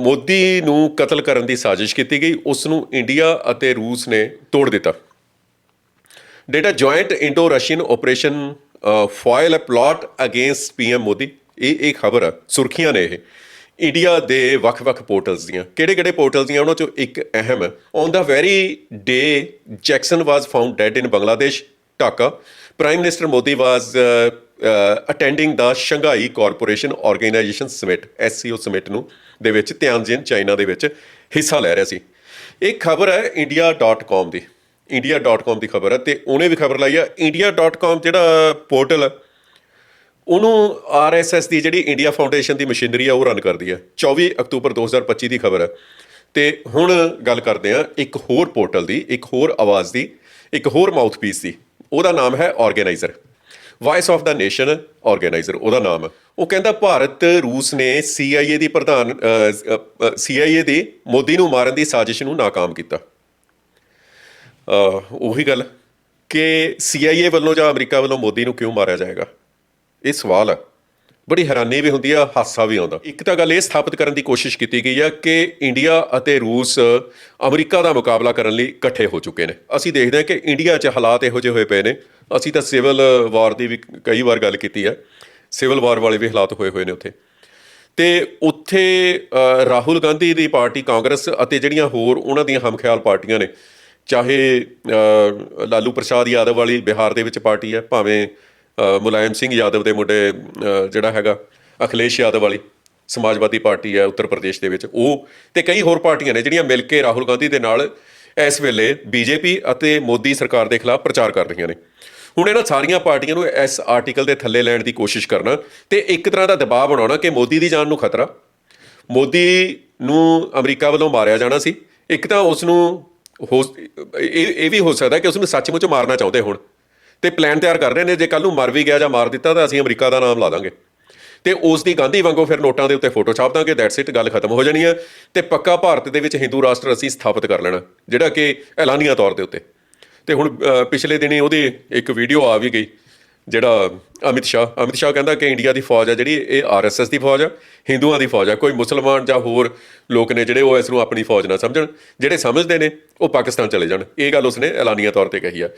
ਮੋਦੀ ਨੂੰ ਕਤਲ ਕਰਨ ਦੀ ਸਾਜ਼ਿਸ਼ ਕੀਤੀ ਗਈ, ਉਸ ਨੂੰ ਇੰਡੀਆ ਅਤੇ ਰੂਸ ਨੇ ਤੋੜ ਦਿੱਤਾ। Data joint Indo Russian operation file a plot against PM Modi. ਇਹ ਇਹ ਖਬਰ ਆ, ਸੁਰਖੀਆਂ ਨੇ ਇਹ। ਇੰਡੀਆ ਦੇ ਵੱਖ-ਵੱਖ ਪੋਰਟਲਸ ਦੀਆਂ। ਕਿਹੜੇ-ਕਿਹੜੇ ਪੋਰਟਲਸ ਦੀਆਂ, ਉਹਨਾਂ ਚੋਂ ਇੱਕ ਅਹਿਮ ਹੈ on the very day Jackson was found dead in Bangladesh Dhaka. Prime minister Modi was attending the Shanghai corporation organisation summit SCO summit ਨੂੰ, ਦੇ ਵਿੱਚ ਤਿਆਨਜਿਨ ਚਾਈਨਾ ਦੇ ਵਿੱਚ ਹਿੱਸਾ ਲੈ ਰਿਹਾ ਸੀ। ਇਹ ਖਬਰ ਹੈ india.com ਦੀ। India.com ਦੀ ਖਬਰ ਹੈ ਤੇ ਉਹਨੇ ਵੀ ਖਬਰ ਲਾਈ ਆ। India.com ਜਿਹੜਾ ਪੋਰਟਲ ਹੈ ਉਹਨੂੰ ਆਰਐਸਐਸ ਦੀ ਜਿਹੜੀ ਇੰਡੀਆ ਫਾਊਂਡੇਸ਼ਨ ਦੀ ਮਸ਼ੀਨਰੀ ਆ, ਉਹ ਰਨ ਕਰਦੀ ਹੈ 24 ਅਕਤੂਬਰ 2025 ਦੀ ਖਬਰ ਹੈ ਤੇ ਹੁਣ ਗੱਲ ਕਰਦੇ ਆ ਇੱਕ ਹੋਰ ਪੋਰਟਲ ਦੀ, ਇੱਕ ਹੋਰ ਆਵਾਜ਼ ਦੀ, ਇੱਕ ਹੋਰ ਮਾਊਥਪੀਸ ਦੀ। ਉਹਦਾ ਨਾਮ ਹੈ organiser voice of the nation organiser ਉਹਦਾ ਨਾਮ। ਉਹ ਕਹਿੰਦਾ ਭਾਰਤ, ਰੂਸ ਨੇ ਸੀਆਈਏ ਦੀ ਪ੍ਰਧਾਨ ਸੀਆਈਏ ਦੀ ਮੋਦੀ ਨੂੰ ਮਾਰਨ ਦੀ ਸਾਜ਼ਿਸ਼ ਨੂੰ ਨਾਕਾਮ ਕੀਤਾ। ਉਹੀ ਗੱਲ ਕਿ ਸੀਆਈਏ ਵੱਲੋਂ ਜਾਂ ਅਮਰੀਕਾ ਵੱਲੋਂ ਮੋਦੀ ਨੂੰ ਕਿਉਂ ਮਾਰਿਆ ਜਾਏਗਾ? ਇਹ ਸਵਾਲ ਹੈ ਬੜੀ ਹੈਰਾਨੀ ਵੀ ਹੁੰਦੀ ਆ, ਹਾਸਾ ਵੀ ਆਉਂਦਾ। ਇੱਕ ਤਾਂ ਗੱਲ ਇਹ ਸਥਾਪਿਤ ਕਰਨ ਦੀ ਕੋਸ਼ਿਸ਼ ਕੀਤੀ ਗਈ ਆ ਕਿ ਇੰਡੀਆ ਅਤੇ ਰੂਸ ਅਮਰੀਕਾ ਦਾ ਮੁਕਾਬਲਾ ਕਰਨ ਲਈ ਇਕੱਠੇ ਹੋ ਚੁੱਕੇ ਨੇ। ਅਸੀਂ ਦੇਖਦੇ ਹਾਂ ਕਿ ਇੰਡੀਆ 'ਚ ਹਾਲਾਤ ਇਹੋ ਜਿਹੇ ਹੋਏ ਪਏ ਨੇ ਅਸੀਂ ਤਾਂ ਸਿਵਲ ਵਾਰ ਦੀ ਵੀ ਕਈ ਵਾਰ ਗੱਲ ਕੀਤੀ ਹੈ। ਸਿਵਲ ਵਾਰ ਵਾਲੇ ਵੀ ਹਾਲਾਤ ਹੋਏ ਹੋਏ ਨੇ ਉੱਥੇ। ਤੇ ਉੱਥੇ ਰਾਹੁਲ ਗਾਂਧੀ ਦੀ ਪਾਰਟੀ ਕਾਂਗਰਸ ਅਤੇ ਜਿਹੜੀਆਂ ਹੋਰ ਉਹਨਾਂ ਦੀਆਂ ਹਮਖਿਆਲ ਪਾਰਟੀਆਂ ਨੇ, ਚਾਹੇ ਲਾਲੂ ਪ੍ਰਸਾਦ ਯਾਦਵ ਵਾਲੀ ਬਿਹਾਰ ਦੇ ਵਿੱਚ ਪਾਰਟੀ ਹੈ, ਭਾਵੇਂ ਮੁਲਾਇਮ ਸਿੰਘ ਯਾਦਵ ਦੇ ਮੁੰਡੇ ਜਿਹੜਾ ਹੈਗਾ, ਅਖਿਲੇਸ਼ ਯਾਦਵ ਵਾਲੀ ਸਮਾਜਵਾਦੀ ਪਾਰਟੀ ਹੈ ਉੱਤਰ ਪ੍ਰਦੇਸ਼ ਦੇ ਵਿੱਚ। ਉਹ ਤੇ ਕਈ ਹੋਰ ਪਾਰਟੀਆਂ ਨੇ ਜਿਹੜੀਆਂ ਮਿਲ ਕੇ ਰਾਹੁਲ ਗਾਂਧੀ ਦੇ ਨਾਲ ਇਸ ਵੇਲੇ ਬੀਜੇਪੀ ਅਤੇ ਮੋਦੀ ਸਰਕਾਰ ਦੇ ਖਿਲਾਫ ਪ੍ਰਚਾਰ ਕਰ ਰਹੀਆਂ ਨੇ। ਹੁਣ ਇਹਨਾਂ ਸਾਰੀਆਂ ਪਾਰਟੀਆਂ ਨੂੰ ਇਸ ਆਰਟੀਕਲ ਦੇ ਥੱਲੇ ਲੈਣ ਦੀ ਕੋਸ਼ਿਸ਼ ਕਰਨਾ, ਤੇ ਇੱਕ ਤਰ੍ਹਾਂ ਦਾ ਦਬਾਅ ਬਣਾਉਣਾ ਕਿ ਮੋਦੀ ਦੀ ਜਾਨ ਨੂੰ ਖਤਰਾ। ਮੋਦੀ ਨੂੰ ਅਮਰੀਕਾ ਵੱਲੋਂ ਮਾਰਿਆ ਜਾਣਾ ਸੀ। ਇੱਕ ਤਾਂ ਉਸ ਨੂੰ ਹੋ ਇਹ ਇਹ ਵੀ ਹੋ ਸਕਦਾ ਕਿ ਉਸ ਨੂੰ ਸੱਚਮੁੱਚ ਮਾਰਨਾ ਚਾਹੁੰਦੇ ਹੋਣ। ਤੇ ਪਲਾਨ ਤਿਆਰ ਕਰ ਰਹੇ ਨੇ, ਜੇ ਕੱਲ ਨੂੰ ਮਰ ਵੀ ਗਿਆ ਜਾਂ ਮਾਰ ਦਿੱਤਾ ਤਾਂ ਅਸੀਂ ਅਮਰੀਕਾ ਦਾ ਨਾਮ ਲਾ ਦਾਂਗੇ। ਤੇ ਉਸ ਦੀ ਗਾਂਧੀ ਵਾਂਗੂ ਫਿਰ ਨੋਟਾਂ ਦੇ ਉੱਤੇ ਫੋਟੋ ਛਾਪ ਦਾਂਗੇ ਦੈਟਸ ਇਟ ਗੱਲ ਖਤਮ ਹੋ ਜਾਣੀ ਹੈ। ਤੇ ਪੱਕਾ ਭਾਰਤ ਦੇ ਵਿੱਚ ਹਿੰਦੂ ਰਾਸ਼ਟਰ ਅਸੀਂ ਸਥਾਪਿਤ ਕਰ ਲੈਣਾ, ਜਿਹੜਾ ਕਿ ਐਲਾਨੀਆ ਤੌਰ ਦੇ ਉੱਤੇ। ਤੇ ਹੁਣ ਪਿਛਲੇ ਦਿਨੀ ਉਹਦੀ ਇੱਕ ਵੀਡੀਓ ਆ ਵੀ ਗਈ, ਜਿਹੜਾ ਅਮਿਤ ਸ਼ਾਹ ਅਮਿਤ ਸ਼ਾਹ ਕਹਿੰਦਾ ਕਿ ਇੰਡੀਆ ਦੀ ਫੌਜ ਆ ਜਿਹੜੀ, ਇਹ ਆਰਐਸਐਸ ਦੀ ਫੌਜ ਆ, ਹਿੰਦੂਆਂ ਦੀ ਫੌਜ ਆ, ਕੋਈ ਮੁਸਲਮਾਨ ਜਾਂ ਹੋਰ ਲੋਕ ਨੇ ਜਿਹੜੇ ਉਹ ਇਸ ਨੂੰ ਆਪਣੀ ਫੌਜ ਨਾ ਸਮਝਣ, ਜਿਹੜੇ ਸਮਝਦੇ ਨੇ ਉਹ ਪਾਕਿਸਤਾਨ ਚਲੇ ਜਾਣ। ਇਹ ਗੱਲ ਉਸਨੇ ਐਲਾਨੀਆ ਤੌਰ ਤੇ ਕਹੀ ਆ।